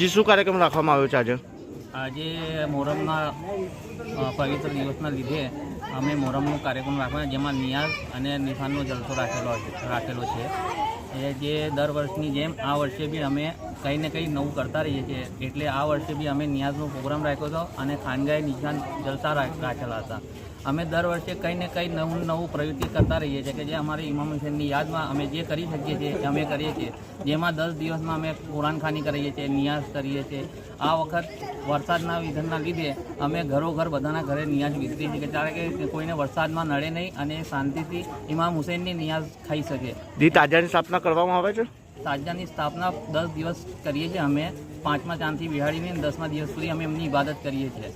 જી શું કાર્યક્રમ રાખવામાં આવ્યો છે આજે? આજે મોહરમના પવિત્ર દિવસના લીધે અમે મોહરમનો કાર્યક્રમ રાખવાના, જેમાં નિયાઝ અને નિશાનનો જલસો રાખેલો રાખેલો છે. એ જે દર વર્ષની જેમ આ વર્ષે બી અમે કંઈ ને કંઈ નવું કરતા રહીએ છીએ. એટલે આ વર્ષે બી અમે નિયાઝનો પ્રોગ્રામ રાખ્યો હતો અને ખાનગાએ નિશાન જલસા રાખ- રાખેલા હતા. અમે દર વર્ષે કંઈ ને કંઈ નવું નવું પ્રવૃત્તિ કરતા રહીએ છીએ કે જે અમારી ઇમામ હુસેનની યાદમાં અમે જે કરી શકીએ છીએ અમે કરીએ છીએ જેમાં દસ દિવસમાં અમે કુરાનખાની કરીએ છીએ નિયાઝ કરીએ છીએ. આ વખત વરસાદના વિધનના લીધે અમે ઘરો ઘર બધાના ઘરે નિયાઝ વિતરી છીએ કે કારણ કે કોઈને વરસાદમાં નડે નહીં અને શાંતિથી ઇમામ હુસેનની નિયાઝ ખાઈ શકે. જી તાજાની સ્થાપના કરવામાં આવે છે? તાજાની સ્થાપના દસ દિવસ કરીએ છીએ અમે. પાંચમા ચાંદથી બિહાડીને દસમા દિવસ સુધી અમે એમની ઇબાદત કરીએ છીએ.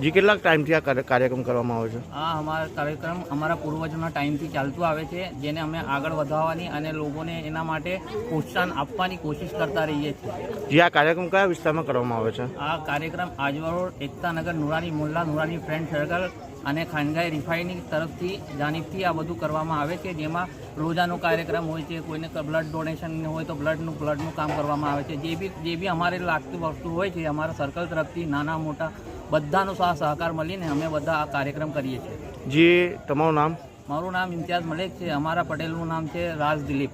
જી કેટલાક ટાઈમથી આ કાર્ય- કાર્યક્રમ કરવામાં આવે છે? આ અમારા કાર્યક્રમ અમારા પૂર્વજોના ટાઈમથી ચાલતું આવે છે જેને અમે આગળ વધારવાની અને લોકોને એના માટે પ્રોત્સાહન આપવાની કોશિશ કરતા રહીએ છીએ. જી આ કાર્યક્રમ કયા વિસ્તારમાં કરવામાં આવે છે? આ કાર્યક્રમ Ajwa road Ektanagar Noorani Mulla Noorani friend circle અને ખાનગાઈ રિફાઈનિંગ તરફથી જાનીબથી આ બધું કરવામાં આવે છે જેમાં રોજાનો કાર્યક્રમ હોય છે કોઈને બ્લડ ડોનેશન હોય તો બ્લડનું બ્લડનું કામ કરવામાં આવે છે. જે બી જે બી અમારે લાગતી વસ્તુ હોય છે અમારા સર્કલ તરફથી નાના મોટા બધાનો સાથ સહકાર મળીને અમે બધા આ કાર્યક્રમ કરીએ છીએ. જે તમારું નામ? મારું નામ ઇમ્તિયાઝ મલેક છે. અમારા પટેલનું નામ છે રાજ દિલીપ.